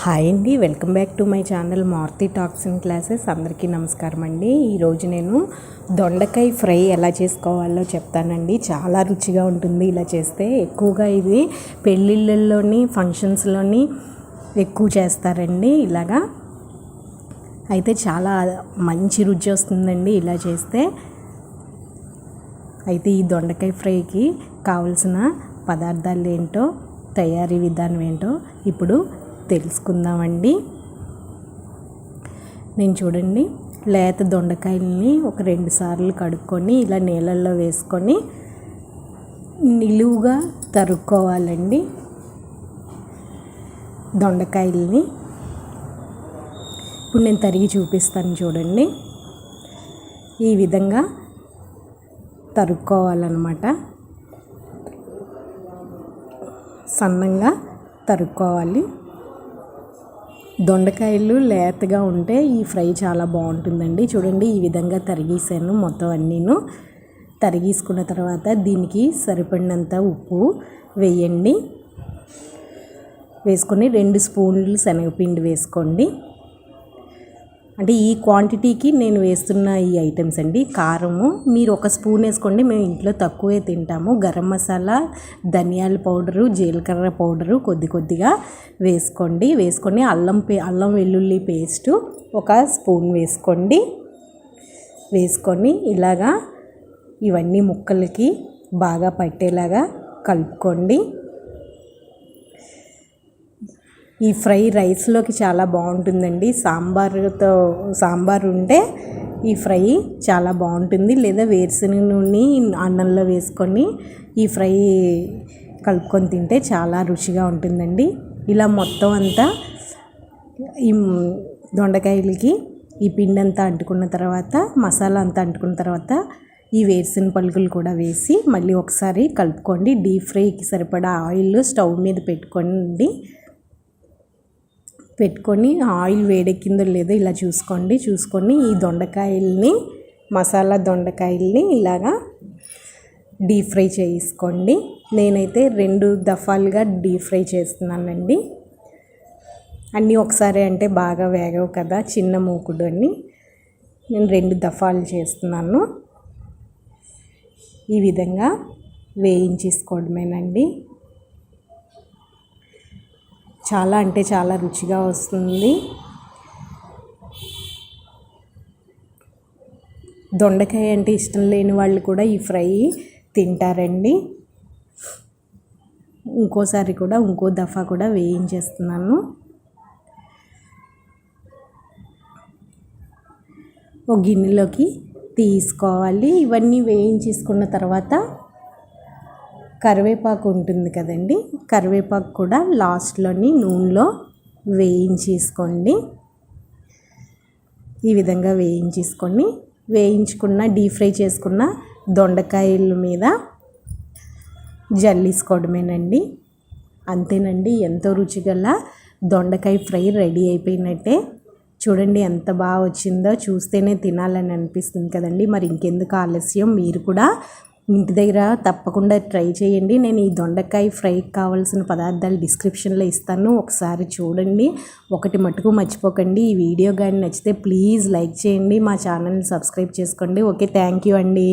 Hi అండి. Welcome back to my channel Maruti toxin classes. అందరికీ నమస్కారం అండి. ఈరోజు నేను దొండకాయ ఫ్రై ఎలా చేసుకోవాలో చెప్తానండి. చాలా రుచిగా ఉంటుంది ఇలా చేస్తే. ఎక్కువగా ఇది పెళ్ళిళ్ళల్లోని ఫంక్షన్స్లోని ఎక్కువ చేస్తారండి ఇలాగా. అయితే చాలా మంచి రుచి వస్తుందండి ఇలా చేస్తే. అయితే ఈ దొండకాయ ఫ్రైకి కావలసిన పదార్థాలు ఏంటో తయారీ విధానం ఏంటో ఇప్పుడు తెలుసుకుందామండి. నేను చూడండి లేత దొండకాయలని ఒక రెండు సార్లు కడుక్కొని ఇలా నీళ్ళల్లో వేసుకొని నిలువుగా తరుక్కోవాలండి. దొండకాయల్ని. ఇప్పుడు నేను తరిగి చూపిస్తాను చూడండి. ఈ విధంగా తరుక్కోవాలన్నమాట. సన్నంగా తరుక్కోవాలి. దొండకాయలు లేతగా ఉంటే ఈ ఫ్రై చాలా బాగుంటుందండి. చూడండి ఈ విధంగా తరిగేసాను మొత్తం అన్నీను. తరిగేసుకున్న తర్వాత దీనికి సరిపడినంత ఉప్పు వేయండి. వేసుకొని రెండు స్పూన్లు శనగపిండి వేసుకోండి. అంటే ఈ క్వాంటిటీకి నేను వేస్తున్న ఈ ఐటమ్స్ అండి. కారము మీరు ఒక స్పూన్ వేసుకోండి మేము ఇంట్లో తక్కువే తింటాము. గరం మసాలా ధనియాల పౌడరు జీలకర్ర పౌడరు కొద్ది కొద్దిగా వేసుకోండి. వేసుకొని అల్లం పే అల్లం వెల్లుల్లి పేస్టు ఒక స్పూన్ వేసుకోండి. వేసుకొని ఇలాగా ఇవన్నీ ముక్కలకి బాగా పట్టేలాగా కలుపుకోండి. ఈ ఫ్రై రైస్లోకి చాలా బాగుంటుందండి. సాంబార్తో సాంబార్ ఉంటే ఈ ఫ్రై చాలా బాగుంటుంది. లేదా వేరుశనగ నూనె అన్నంలో వేసుకొని ఈ ఫ్రై కలుపుకొని తింటే చాలా రుచిగా ఉంటుందండి. ఇలా మొత్తం అంతా ఈ దొండకాయలకి ఈ పిండి అంతా అంటుకున్న తర్వాత మసాలా అంతా అంటుకున్న తర్వాత ఈ వేరుశనగ పలుకులు కూడా వేసి మళ్ళీ ఒకసారి కలుపుకోండి. డీప్ ఫ్రైకి సరిపడా ఆయిల్ స్టవ్ మీద పెట్టుకోండి. పెట్టుకొని ఆయిల్ వేడెక్కిందో లేదో ఇలా చూసుకోండి. చూసుకొని ఈ దొండకాయల్ని మసాలా దొండకాయల్ని ఇలాగా డీప్ ఫ్రై చేసుకోండి. నేనైతే రెండు దఫాలుగా డీప్ ఫ్రై చేస్తున్నానండి. అన్నీ ఒకసారి అంటే బాగా వేగవు కదా చిన్న మూకుడు అని. నేను రెండు దఫాలు చేస్తున్నాను. ఈ విధంగా వేయించేసుకోవడమేనండి. చాలా అంటే చాలా రుచిగా వస్తుంది. దొండకాయ అంటే ఇష్టం లేని వాళ్ళు కూడా ఈ ఫ్రై తింటారండి. ఇంకోసారి కూడా ఇంకో దఫా కూడా వేయించేస్తున్నాను. ఒక గిన్నెలోకి తీసుకోవాలి. ఇవన్నీ వేయించేసుకున్న తర్వాత కరివేపాకు ఉంటుంది కదండి. కరివేపాకు కూడా లాస్ట్లోని నూనెలో వేయించేసుకోండి. ఈ విధంగా వేయించేసుకొని వేయించుకున్న డీప్ ఫ్రై చేసుకున్న దొండకాయల మీద జల్లీసుకోవడమేనండి. అంతేనండి ఎంతో రుచిగల దొండకాయ ఫ్రై రెడీ అయిపోయినట్టే. చూడండి ఎంత బాగా వచ్చిందో చూస్తేనే తినాలని అనిపిస్తుంది కదండి. మరి ఇంకెందుకు ఆలస్యం? మీరు కూడా ఇంటి దగ్గర తప్పకుండా ట్రై చేయండి. నేను ఈ దొండకాయ ఫ్రైకి కావాల్సిన పదార్థాలు డిస్క్రిప్షన్లో ఇస్తాను. ఒకసారి చూడండి. ఒకటి మటుకు మర్చిపోకండి. ఈ వీడియో కానీ నచ్చితే ప్లీజ్ లైక్ చేయండి. మా ఛానల్ని సబ్స్క్రైబ్ చేసుకోండి. ఓకే థ్యాంక్ యూ అండి.